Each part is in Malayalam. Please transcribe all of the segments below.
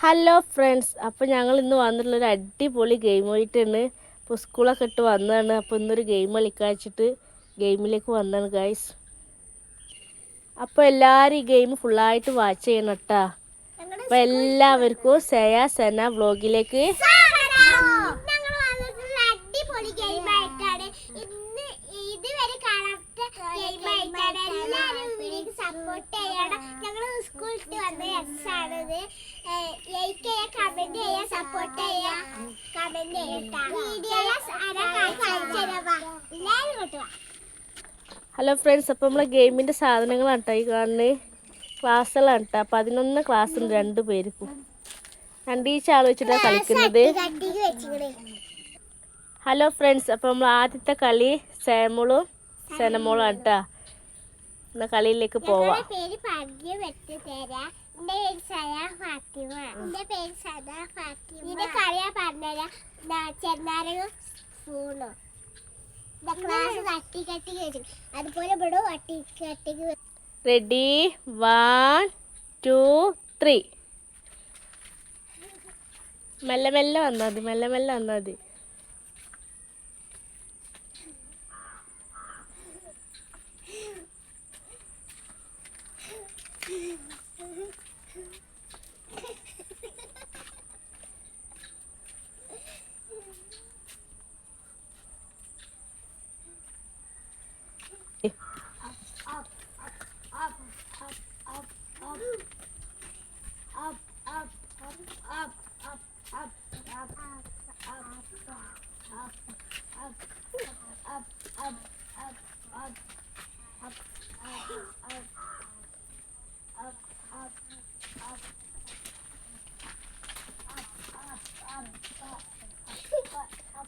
ഹലോ ഫ്രണ്ട്സ് അപ്പോൾ ഞങ്ങൾ ഇന്ന് വന്നിട്ടുള്ളൊരു അടിപൊളി ഗെയിം പോയിട്ടാണ് ഇപ്പോൾ സ്കൂളൊക്കെ ഇട്ട് വന്നതാണ്. അപ്പോൾ ഇന്നൊരു ഗെയിം കളിക്കാൻ വെച്ചിട്ട് ഗെയിമിലേക്ക് വന്നതാണ് ഗൈസ് അപ്പോൾ എല്ലാവരും ഈ ഗെയിം ഫുള്ളായിട്ട് വാച്ച് ചെയ്യണം കേട്ടോ അപ്പോൾ എല്ലാവർക്കും സയ സെന വ്ളോഗിലേക്ക് ഞങ്ങൾ വന്നിട്ടുള്ള അടിപൊളി ഗെയിം ആയിട്ടാണ് ഇന്ന് ഇതുവരെ കാണാത്ത ഗെയിം ആയിട്ടാണ് എല്ലാവരും വീഡിയോക്ക് സപ്പോർട്ട് ചെയ്യണം ഞങ്ങൾ സ്കൂളിൽ വന്ന രസമാണിത് ലൈക്ക് ചെയ്യാ കമന്റ് ചെയ്യാ സപ്പോർട്ട് ചെയ്യാ. കമന്റ് ചെയ്യട്ടാ വീഡിയോ എല്ലാവരും കൊട്ടുവാ ഹലോ ഫ്രണ്ട്സ് അപ്പോൾ നമ്മളെ ഗെയിമിന്റെ സാധനങ്ങളാണ് കേട്ടോ ഈ കാണുന്നത് ക്ലാസ്സുകളാണ് കേട്ടോ പതിനൊന്ന് ക്ലാസ് ഉണ്ട് രണ്ട് പേർക്കും. രണ്ടീച്ച ആൾ വെച്ചിട്ടാണ് കളിക്കുന്നത്. ഹലോ ഫ്രണ്ട്സ് അപ്പോൾ നമ്മൾ ആദ്യത്തെ കളി സേമോളും സെനമോളും കേട്ടോ എന്നാ കളിയിലേക്ക് പോവാം. ഞങ്ങളുടെ പേര് പറഞ്ഞു വെച്ച് തരാം. എന്റെ പേര് സനാ ഫാത്തിമ. എന്റെ പേര് സനാ ഫാത്തിമ. ഇതിന്റെ കളിയാ പറഞ്ഞുതരാം. ചെന്നാരകം സ്പൂണോ. ക്ലാസ് തട്ടി കട്ടി വെച്ചു അതുപോലെ ഇവിടെ വട്ടി കട്ടിക്ക് റെഡി വൺ ടു ത്രീ മെല്ലെ മെല്ലെ വന്നാൽ മതി മെല്ലെ മെല്ലെ വന്നാൽ മതി.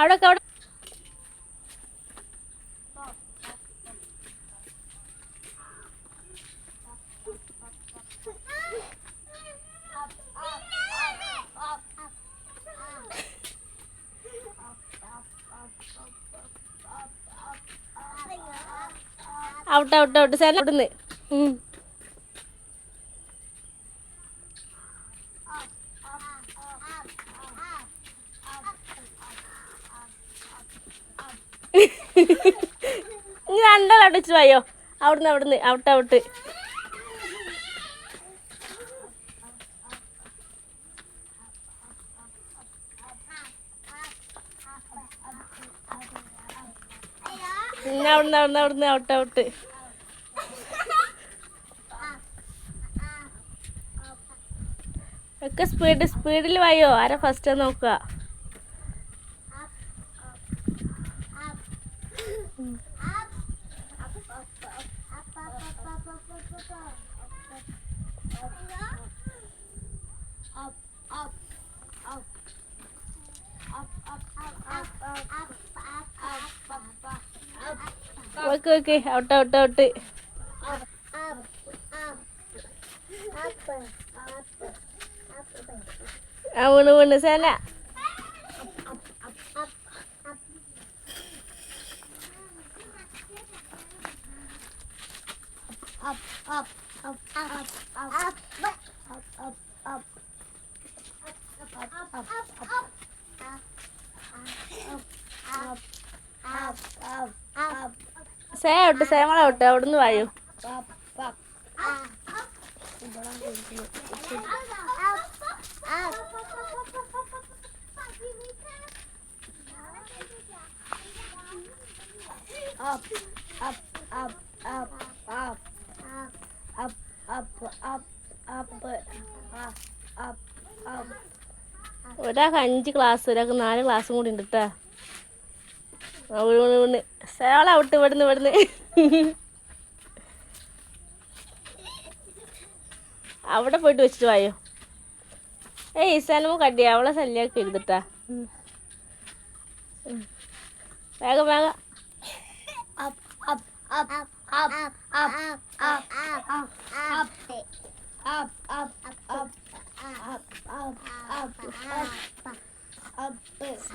അവിടെ അവിടെ ഔട്ട് ഔട്ട് ഔട്ട്. സേന അവിടുന്ന്. പോയോ അവിടുന്ന് അവിടുന്ന് ഔട്ട് ഔട്ട്. പിന്നെ അവിടുന്ന് അവിടുന്ന് അവിടുന്ന് ഔട്ട് ഔട്ട്. ഒക്കെ സ്പീഡ് സ്പീഡിൽ വായോ? ആരാ ഫസ്റ്റ് നോക്കുക? Okay okay. Out out out. ആ വീണ് വീണ്. സേന സേ ഔട്ട് സേമള ഔട്ട് അവിടുന്ന് വായോ? ഒരാൾക്ക് അഞ്ച് ക്ലാസ് ഒരാൾക്ക് നാല് ക്ലാസ്സും കൂടി ഉണ്ട് കേട്ടാ വീണ് സേവള വിട്ട് ഇവിടുന്ന് ഇവിടുന്ന് അവിടെ പോയിട്ട് വെച്ചിട്ട് വായോ ഏയ് സനമ കടിയ അവളെ ശല്യാക്കി എഴുതിട്ടാ വേഗം വേഗം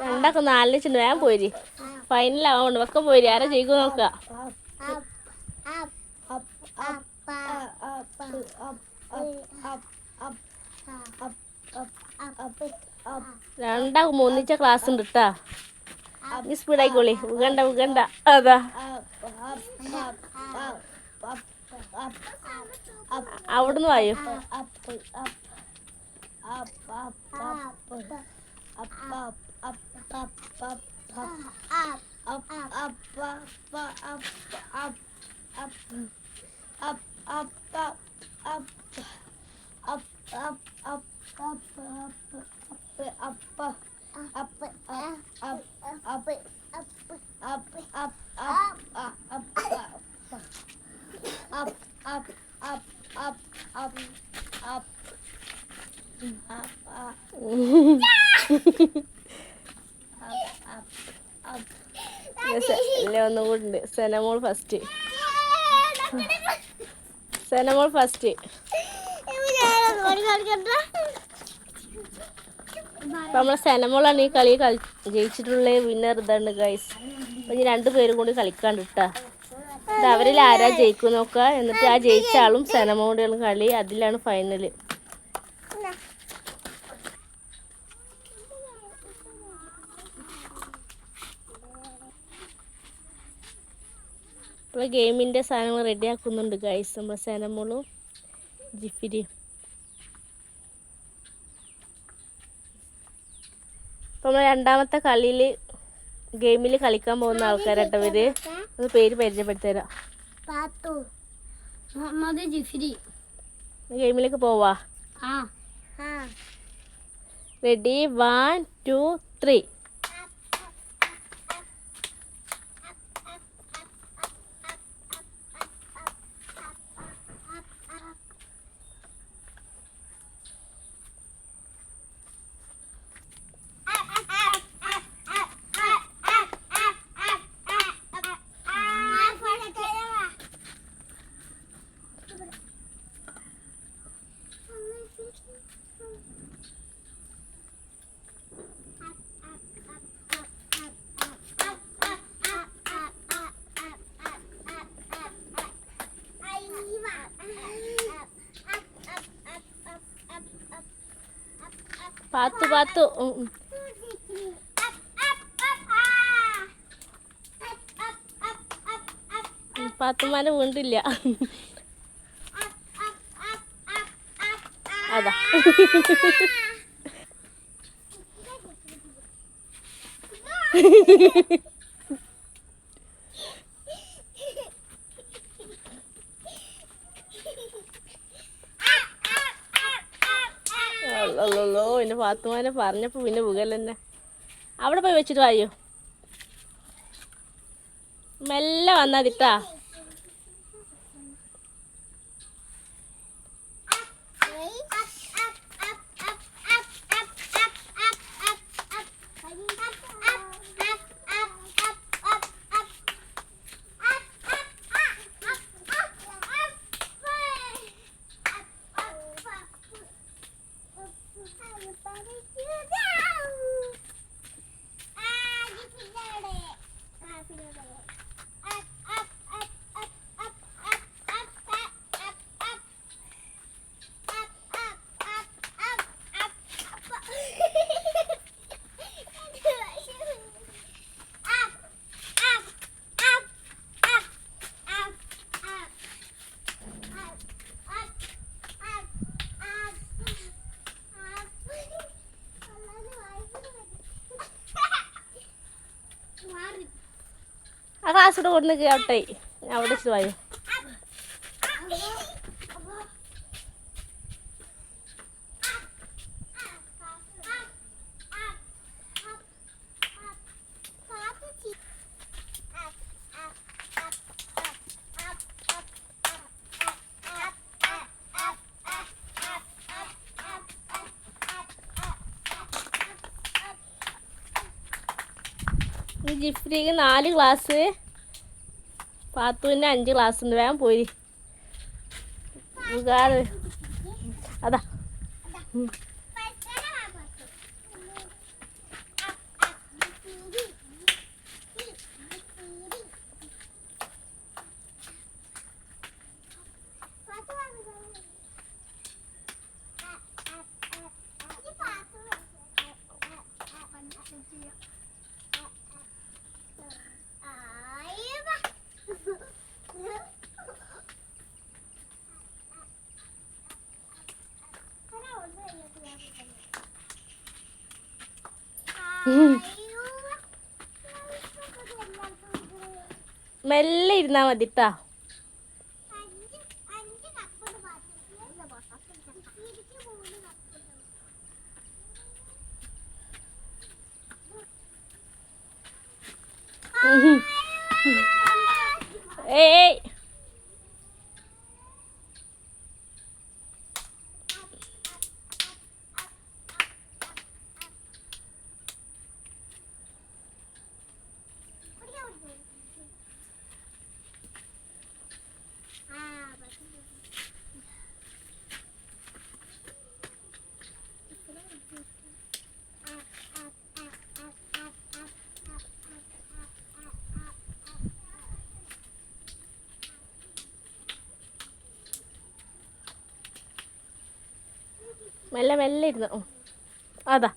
രണ്ടൊക്കെ നാലിന് ചെന്ന് വേഗം പോരി. ഫൈനലാവുണ്ട് ഒക്കെ പോരി. ആരാ ജയിക്കും നോക്കുക രണ്ടാകും ഒന്നിച്ച ക്ലാസ് ഉണ്ട് കേട്ടാ ഈ സ്പീഡായിക്കോളി ഉഗണ്ട ഉഗണ്ട. അതാ. അവിടുന്ന് വായോ? 爸爸爸爸 സെനമോൾ ഫസ്റ്റ്. സെനമോൾ ഫസ്റ്റ്. നമ്മളെ സെനമോളാണ് ഈ കളി കളി ജയിച്ചിട്ടുള്ള വിന്നർ ഇതാണ് ഗൈസ് അപ്പൊ ഇനി രണ്ടു പേരും കൂടി കളിക്കാണ്ട് ഇത് അവരിൽ ആരാ ജയിക്കും നോക്കുക എന്നിട്ട് ആ ജയിച്ച ആളും സെനമോടെയാണ് കളി. അതിലാണ് ഫൈനൽ ഇപ്പോൾ ഗെയിമിന്റെ സാധനങ്ങൾ റെഡി ആക്കുന്നുണ്ട് ഗൈസ് നമ്മുടെ സേനമോളും ജിഫിരി ഇപ്പം നമ്മൾ രണ്ടാമത്തെ കളിയിൽ ഗെയിമിൽ കളിക്കാൻ പോകുന്ന ആൾക്കാരാട്ടോ ഇവർ. അത് പേര് പരിചയപ്പെടുത്തരാം. മുഹമ്മദ് ജിഫിരി. ഗെയിമിലേക്ക് പോവാ. റെഡി വൺ ടു ത്രീ പാത്തു പാത്തു ഉം, ഉം. ഉം, പാത്തുമാനെ വീണ്ടില്ല അതാ. അല്ലോ പാത്തുമാനെ പറഞ്ഞപ്പോൾ പിന്നെ പുകൽ തന്നെ. അവിടെ പോയി വെച്ചിട്ട് വായോ? മെല്ലെ വന്നാതിട്ടാ ക്ലാസ് ഇവിടെ കൊണ്ടു കേട്ടെ. അവിടെ വെച്ചിട്ട് വായോ. ജിഫ്രിക്ക് നാല് ക്ലാസ്. പാത്തുവിന്റെ അഞ്ച് ക്ലാസ് ഉണ്ട് വേഗം പോയി. അതാ. മെല്ലെ ഇരുന്നാ മതി ട്ടാ. അഞ്ച് അഞ്ച് കപ്പ് ഇതിക്ക് മൂന്ന് കപ്പ് ഏയ്. മെല്ലെ മെല്ലെ ഇരുന്ന്. അതാ.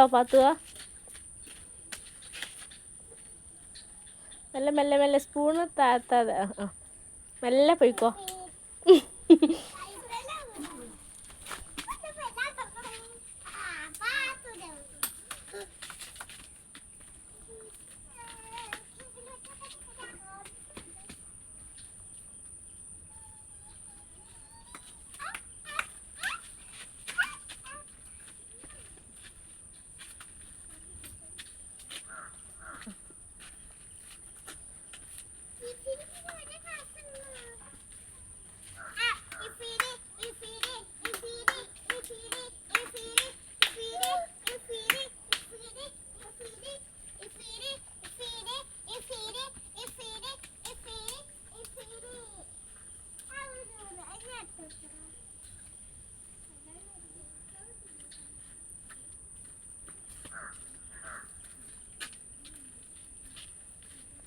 ഇരുന്നിട്ടോ പാത്തുക മെല്ലെ മെല്ലെ മെല്ലെ സ്പൂണ് താത്താതെ. മെല്ലെ പോയിക്കോ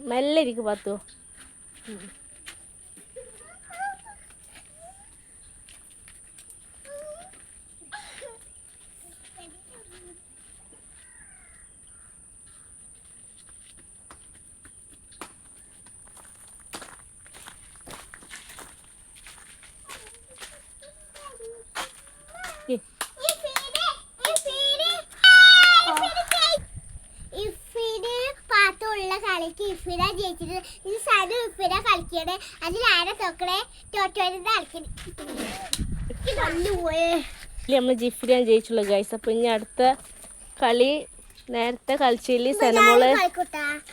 മെല്ലെ ഇരിക്കും പാത്തു ഏ, ഇഫിന് പാത്തുള്ള കളിക്ക് ഇഫിന ജയിച്ചത് ഇത് സനു ഇഫിന കളിക്കണേ അതിലാരെ തോക്കണേ പോയേ ഇതിൽ നമ്മൾ ജിഫിലാണ് ജയിച്ചുള്ളൂ ഗൈസ് അപ്പൊ ഇനി അടുത്ത കളി നേരത്തെ കളിച്ചില്ല സെനമോൾ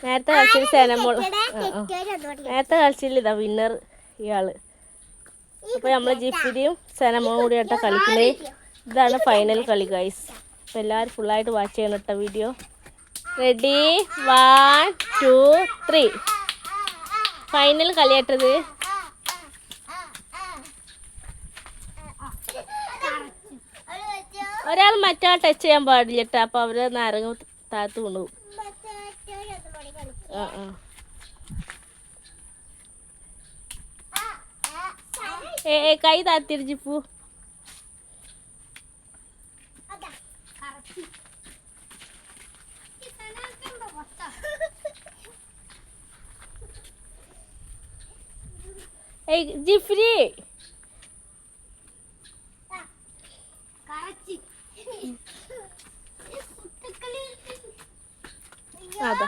നേരത്തെ കളിച്ചില്ല സെനമോൾ? നേരത്തെ കളിച്ചില്ല ഇതാ വിന്നർ ഇയാൾ. അപ്പൊ നമ്മൾ ജിഫിരിയും സെനമോളും കൂടി ആയിട്ടാ കളിക്കുന്നത് ഇതാണ് ഫൈനൽ കളി ഗൈസ് അപ്പൊ എല്ലാവരും ഫുള്ളായിട്ട് വാച്ച് ചെയ്യണം കേട്ടോ video ready one two three final കളിയാട്ടത്. ഒരാൾ മറ്റാൾ ടച്ച് ചെയ്യാൻ പാടില്ല കേട്ടോ അപ്പൊ അവർ നാരങ്ങ താത്ത് കൊണ്ടുപോകും ആ ആ. ഏ കൈ ജിപ്പു ഏയ് ജിഫ്രി അതാ.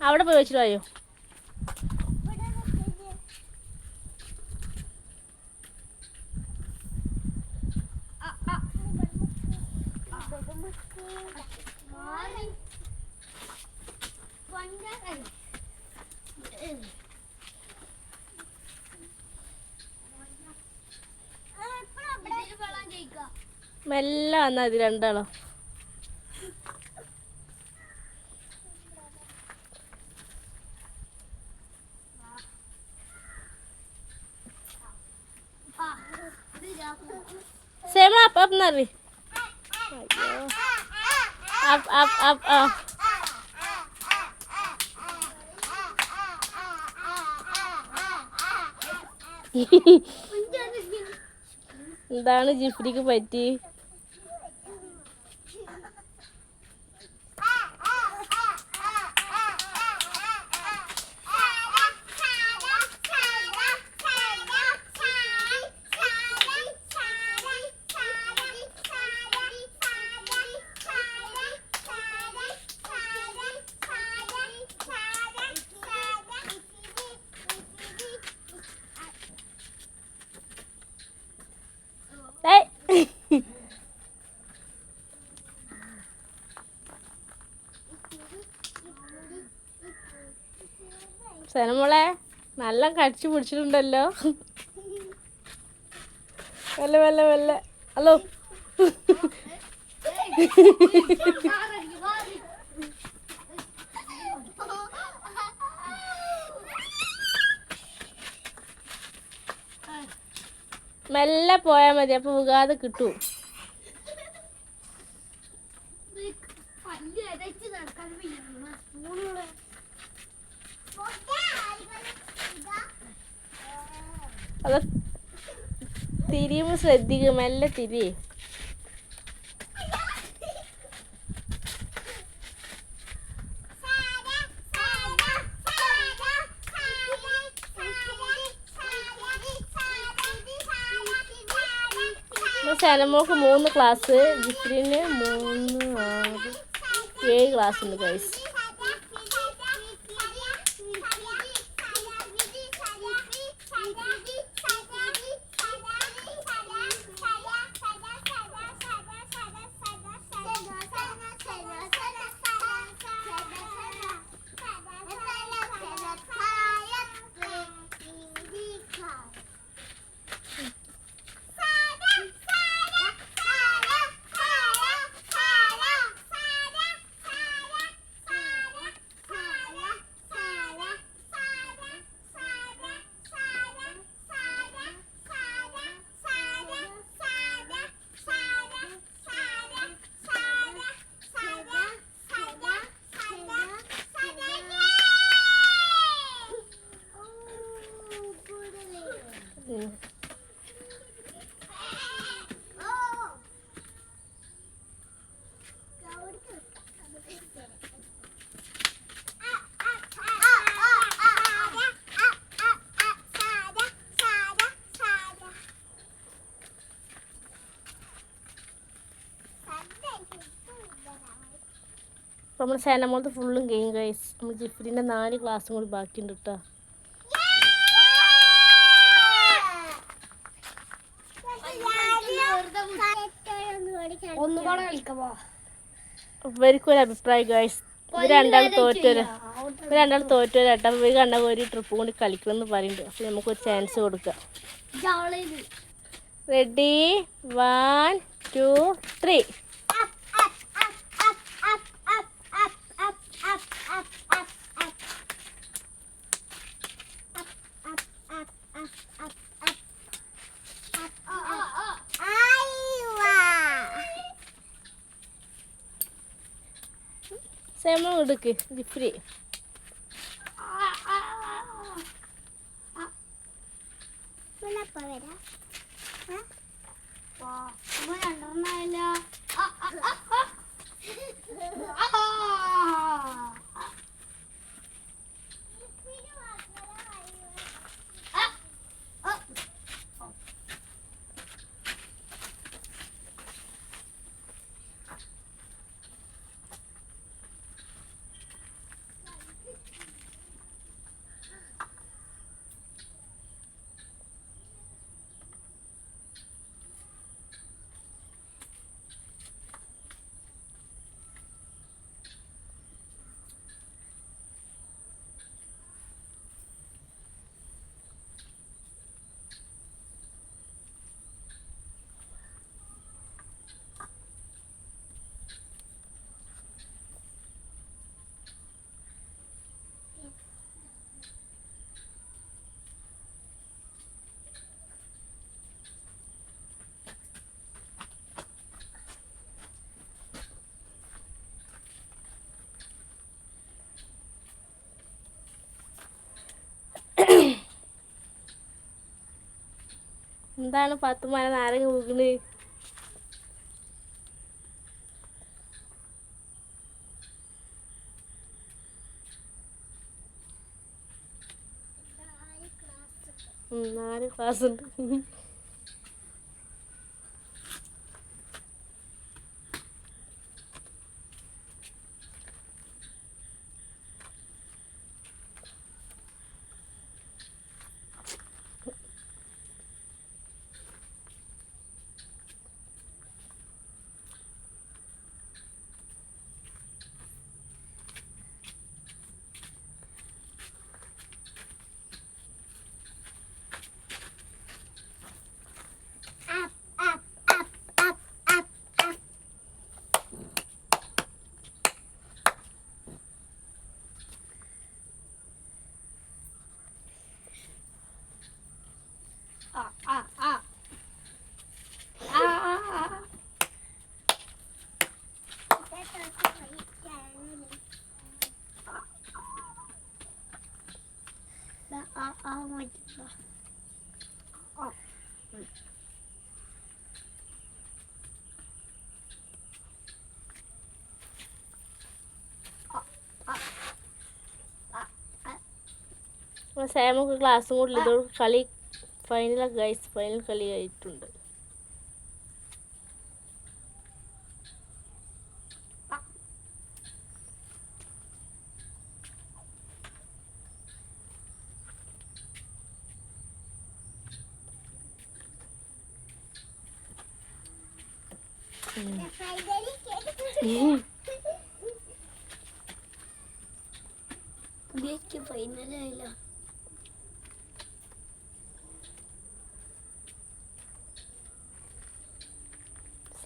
അവിടെ പോയി വെച്ചിട്ട് വായോ മെല്ലെ വന്നാ മതി രണ്ടാളോ. സേമ അപ്പ് അപ്പ് എന്നറി അപ്പ് അപ്പ് അപ്പ് എന്താണ് ജിഫ്രിക്ക് പറ്റി? സനമോളെ നല്ല കടിച്ചു പിടിച്ചിട്ടുണ്ടല്ലോ. വല്ല വല്ല വല്ല ഹലോ. മെല്ലെ പോയാൽ മതി. അപ്പൊ വികാതെ കിട്ടും. തിരിയുമ്പോൾ ശ്രദ്ധിക്കുക മെല്ലെ തിരി സനമോക്ക് മൂന്ന് ക്ലാസ് ജിഫ്രിന് മൂന്ന് ആറ് ഏഴ് ക്ലാസ് ഉണ്ട് ഗൈസ് അപ്പോൾ നമ്മൾ സേനമോളത്ത് ഫുള്ളും ഗെയിം കഴിച്ച് നമ്മൾ ജിഫിലിന്റെ നാല് ക്ലാസ്സും കൂടി ബാക്കിയുണ്ട് കേട്ടോ ഇവർക്കും ഒരു അഭിപ്രായം ഗൈസ് ഇവർ രണ്ടാൾ തോറ്റൊരു ഇവർ രണ്ടാൾ തോറ്റൊരു ഏട്ടാ ഇവർ കണ്ട ഒരു ട്രിപ്പ് കൊണ്ട് കളിക്കണം എന്ന് പറയുന്നുണ്ട്. അപ്പോൾ നമുക്കൊരു ചാൻസ് കൊടുക്കാം. റെഡി വൺ ടു ത്രീ സേമ എടുക്ക് ജിഫ്രി എന്താണ് പത്ത് മല നാരങ്ങ വീണ് നാല് ക്ലാസ് ഉണ്ട് Up, up, up, up, up, up. ആ ആ ആ ആ ആ ആ ദാ ആ ആ മാറ്റി ആ സാമൊക്കെ ക്ലാസ്സും കൂടുതൽ കളി ഫൈനലൊക്കെ ഗൈസ് ഫൈനൽ കളി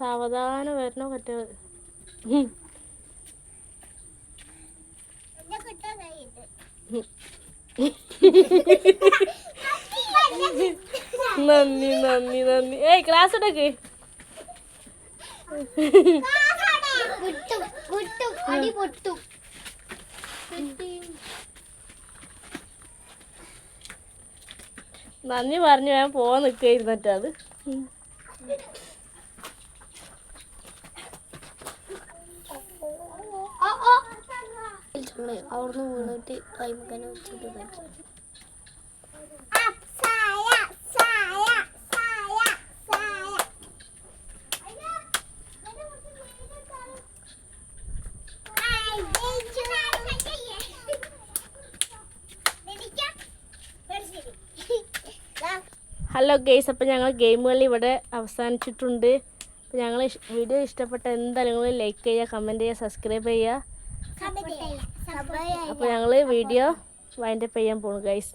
സാവധാനം വരണോ മറ്റേ. നന്ദി നന്ദി നന്ദി. ഏയ് ക്ലാസ് എടുക്ക് നന്ദി പറഞ്ഞു ഞാൻ പോവാൻ നിൽക്കുകയായിരുന്നു അത് അവിടുന്ന് വീണിട്ട് കൈമക്കനെ വെച്ചിട്ട് കഴിച്ചു Up, saya, saya, saya, saya. അയ്യോ, എന്നെ കുറച്ച് നേരം തരൂ. ഐ, ജയിച്ചു. എനിക്കാം? ഒരു ശരി. ദാ, ഹലോ ഗെയ്സ് അപ്പോൾ ഞങ്ങൾ ഗെയിം കളി ഇവിടെ അവസാനിച്ചിട്ടുണ്ട് അപ്പോൾ ഞങ്ങൾ വീഡിയോ ഇഷ്ടപ്പെട്ട എന്തായാലും നിങ്ങൾ ലൈക്ക് ചെയ്യുക കമന്റ് ചെയ്യുക സബ്സ്ക്രൈബ് ചെയ്യുക support ചെയ്യാം, support ചെയ്യാം. അപ്പോൾ ഞങ്ങൾ വീഡിയോ വൈൻഡപ്പ് ചെയ്യാൻ പോണു ഗൈസ്